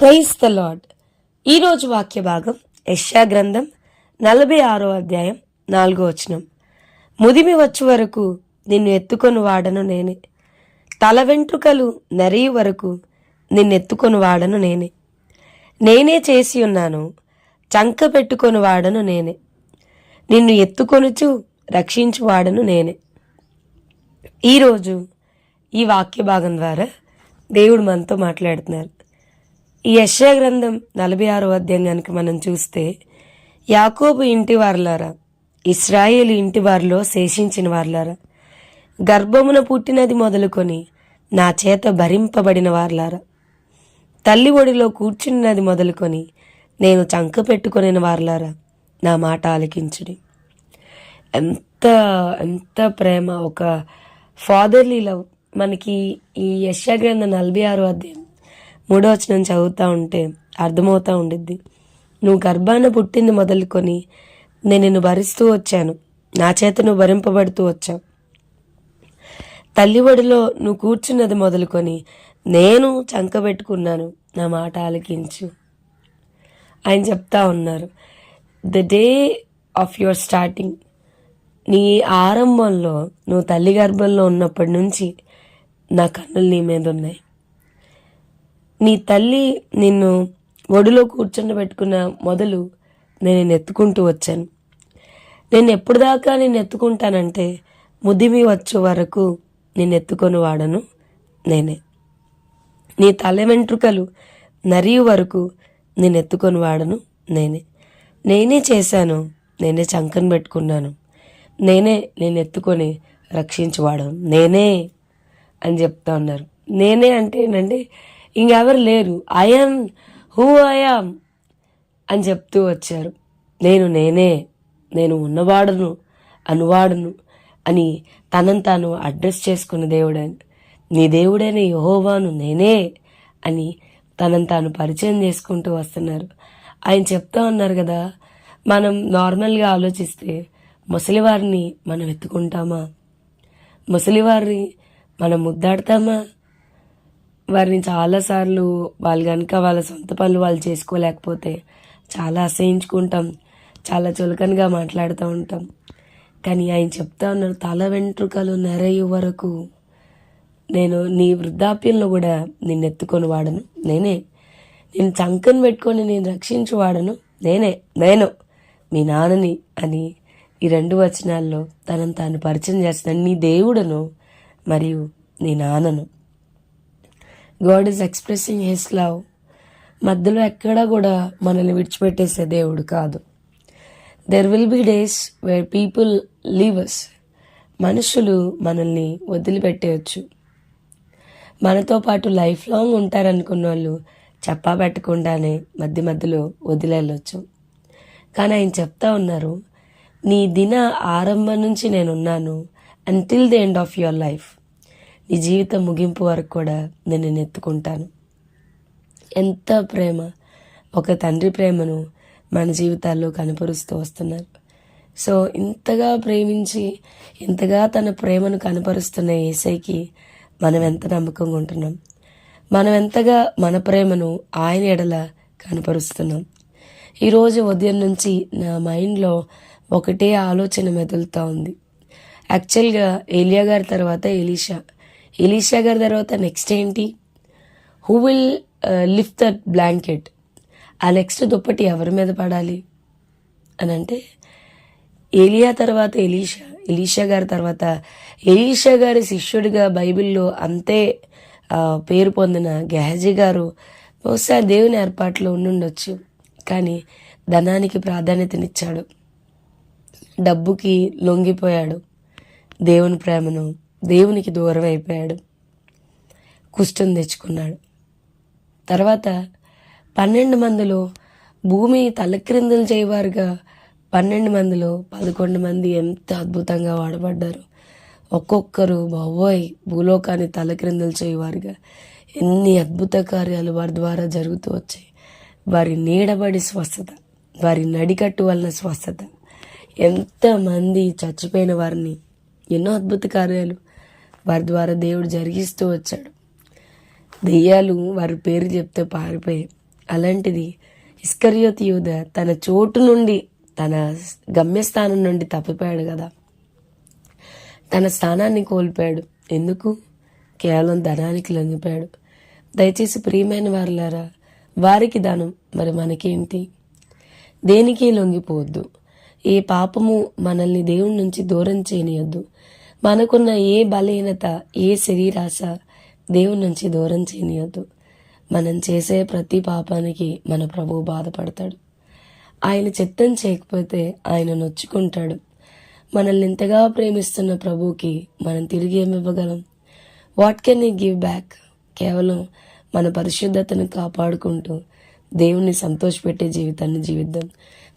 Praise the lord ఈరోజు వాక్య భాగం యెషయా గ్రంథం నలభై ఆరో అధ్యాయం నాలుగో వచనం. ముదిమి వచ్చు వరకు నిన్ను ఎత్తుకొని వాడను నేనే. తల వెంట్రుకలు నరియు వరకు నిన్ను ఎత్తుకొని వాడను నేనే. నేనే చేసి ఉన్నాను చంక పెట్టుకొని వాడను నేనే. నిన్ను ఎత్తుకొనుచు రక్షించు వాడను నేనే. ఈరోజు ఈ వాక్య భాగం ద్వారా దేవుడు మనతో మాట్లాడుతున్నారు. ఈ గ్రంథం నలభై ఆరో అధ్యాయం కనుక మనం చూస్తే యాకోబు ఇంటి వారులారా ఇస్రాయేల్ ఇంటి వారిలో శేషించిన వారులారా గర్భమున పుట్టినది మొదలుకొని నా చేత భరింపబడిన వారులారా తల్లి ఒడిలో కూర్చున్నది మొదలుకొని నేను చంక పెట్టుకొనిన వారులారా నా మాట ఆలకించుడి. ఎంత ఎంత ప్రేమ ఒక ఫాదర్లీ లవ్ మనకి ఈ యశా గ్రంథం నలభై ఆరు అధ్యాయం మూడో వచనం చదువుతూ ఉంటే అర్థమవుతూ ఉండిద్ది. నువ్వు గర్భాన పుట్టింది మొదలుకొని నేను నిన్ను భరిస్తూ వచ్చాను. నా చేత నువ్వు భరింపబడుతూ వచ్చావు. తల్లి ఒడిలో నువ్వు కూర్చున్నది మొదలుకొని నేను చంకబెట్టుకున్నాను నా మాట ఆలకించు. ఆయన చెప్తా ఉన్నారు. The day of your starting నీ ఆరంభంలో నువ్వు తల్లి గర్భంలో ఉన్నప్పటి నుంచి నా కన్నులు నీ మీద ఉన్నాయి. నీ తల్లి నిన్ను ఒడిలో కూర్చుండబెట్టుకున్న పెట్టుకున్న మొదలు నేను ఎత్తుకుంటూ వచ్చాను. నేను ఎప్పుడు దాకా నేను ఎత్తుకుంటానంటే ముదిమి వచ్చే వరకు నేను ఎత్తుకొని వాడను నేనే. నీ తల వెంట్రుకలు నరియు వరకు నేను ఎత్తుకొని వాడను నేనే. నేనే చేశాను నేనే చంకను పెట్టుకున్నాను నేనే నేను ఎత్తుకొని రక్షించువాడను నేనే అని చెప్తా ఉన్నారు. నేనే అంటే ఏంటంటే ఇంకెవరు లేరు. ఐఎమ్ హూ ఐఎమ్ అని చెప్తూ వచ్చారు. నేను నేనే నేను ఉన్నవాడును అనువాడును అని తనను తాను అడ్రస్ చేసుకున్న దేవుడని నీ దేవుడైన యహోవాను నేనే అని తనను తాను పరిచయం చేసుకుంటూ వస్తున్నారు. ఆయన చెప్తా ఉన్నారు కదా మనం నార్మల్గా ఆలోచిస్తే ముసలివారిని మనం ఎత్తుకుంటామా? ముసలివారిని మనం ముద్దాడతామా? వారిని చాలాసార్లు వాళ్ళు కనుక వాళ్ళ సొంత పనులు వాళ్ళు చేసుకోలేకపోతే చాలా అసహించుకుంటాం చాలా చులకనగా మాట్లాడుతూ ఉంటాం. కానీ ఆయన చెప్తా ఉన్నారు తల వెంట్రుకలు నెరయు వరకు నేను నీ వృద్ధాప్యంలో కూడా నిన్ను ఎత్తుకొని వాడను. నేనే. నేను చంకను పెట్టుకొని నేను రక్షించు వాడను. నేనే. నేను. మీ నాన్నని అని ఈ రెండు వచనాల్లో తనను తాను పరిచయం చేస్తున్నాను నీ దేవుడను మరియు నీ నాన్నను. God is expressing his love. మధ్యలో ఎక్కడా కూడా మనల్ని విడిచిపెట్టేసే దేవుడు కాదు. There will be days where people leavers మనుషులు మనల్ని వదిలిపెట్టేయచ్చు. మనతో పాటు లైఫ్ లాంగ్ ఉంటారనుకున్న వాళ్ళు చెప్పా పెట్టకుండానే మధ్య మధ్యలో వదిలేళ్ళొచ్చు. కానీ ఆయన చెప్తా ఉన్నారు నీ దిన ఆరంభం నుంచి నేనున్నాను. Until the end of your life నీ జీవితం ముగింపు వరకు కూడా నేను నేను ఎత్తుకుంటాను. ఎంత ప్రేమ ఒక తండ్రి ప్రేమను మన జీవితాల్లో కనపరుస్తూ వస్తున్నారు. సో ఇంతగా ప్రేమించి ఇంతగా తన ప్రేమను కనపరుస్తున్న ఏసైకి మనం ఎంత నమ్మకంగా ఉంటున్నాం? మనం ఎంతగా మన ప్రేమను ఆయన ఎడల కనపరుస్తున్నాం? ఈరోజు ఉదయం నుంచి నా మైండ్లో ఒకటే ఆలోచన మెదులుతూ ఉంది. యాక్చువల్గా ఏలియా గారి తర్వాత ఎలీషా ఎలీషా గారి తర్వాత నెక్స్ట్ ఏంటి? Who will lift that blanket ఆ నెక్స్ట్ దుప్పటి ఎవరి మీద పడాలి? అని అంటే ఏలియా తర్వాత ఎలీషా ఎలీషా గారి తర్వాత ఎలీషా గారి శిష్యుడిగా బైబిల్లో అంతే పేరు పొందిన గెహజీ గారు బహుశా దేవుని ఏర్పాట్లో ఉండుండొచ్చు. కానీ ధనానికి ప్రాధాన్యతనిచ్చాడు. డబ్బుకి లొంగిపోయాడు దేవుని ప్రేమను. దేవునికి దూరం అయిపోయాడు. కుష్టం తెచ్చుకున్నాడు. తర్వాత పన్నెండు మందిలో భూమి తలక్రిందులు చేయవారుగా పన్నెండు మందిలో పదకొండు మంది ఎంత అద్భుతంగా వాడబడ్డారు. ఒక్కొక్కరు బాబోయ్ భూలోకాన్ని తలక్రిందులు చేయవారుగా ఎన్ని అద్భుత కార్యాలు వారి ద్వారా జరుగుతూ వచ్చాయి. వారి నీడబడి స్వస్థత వారి నడికట్టు వలన స్వస్థత. ఎంతమంది చచ్చిపోయిన వారిని ఎన్నో అద్భుత కార్యాలు వారి ద్వారా దేవుడు జరిగిస్తూ వచ్చాడు. దెయ్యాలు వారి పేరు చెప్తే పారిపోయాయి. అలాంటిది ఇస్కరియోత్ యూద తన చోటు నుండి తన గమ్యస్థానం నుండి తప్పిపోయాడు కదా. తన స్థానాన్ని కోల్పోయాడు. ఎందుకు? కేవలం ధనానికి లొంగిపోయాడు. దయచేసి ప్రియమైన వారులారా వారికి దానం. మరి మనకేంటి? దేనికి లొంగిపోవద్దు. ఏ పాపము మనల్ని దేవుడి నుంచి దూరం చేయనియొద్దు. మనకున్న ఏ బలహీనత ఏ శరీరాశ దేవుడి నుంచి దూరం చేయనీయద్దు. మనం చేసే ప్రతి పాపానికి మన ప్రభువు బాధపడతాడు. ఆయన చిత్తం చేయకపోతే ఆయన నొచ్చుకుంటాడు. మనల్ని ఇంతగా ప్రేమిస్తున్న ప్రభువుకి మనం తిరిగి ఏమివ్వగలం what can we give back కేవలం మన పరిశుద్ధతను కాపాడుకుంటూ దేవుణ్ణి సంతోషపెట్టే జీవితాన్ని జీవిద్దాం.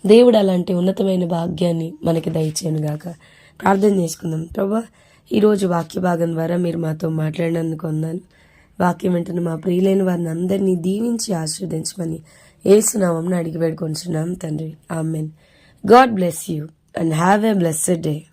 దేవుడు అలాంటి ఉన్నతమైన భాగ్యాన్ని మనకి దయచేయనుగాక. ప్రార్థన చేసుకుందాం. ప్రభా ఈరోజు వాక్య భాగం ద్వారా మీరు మాతో మాట్లాడినందుకు వందాను వాక్యం వెంటనే మా ప్రియులైన వారిని అందరినీ దీవించి ఆశీర్వదించమని ఏసునామం అడిగి వేడుకొంచున్నాం తండ్రి. Amen. God bless you and have a blessed day.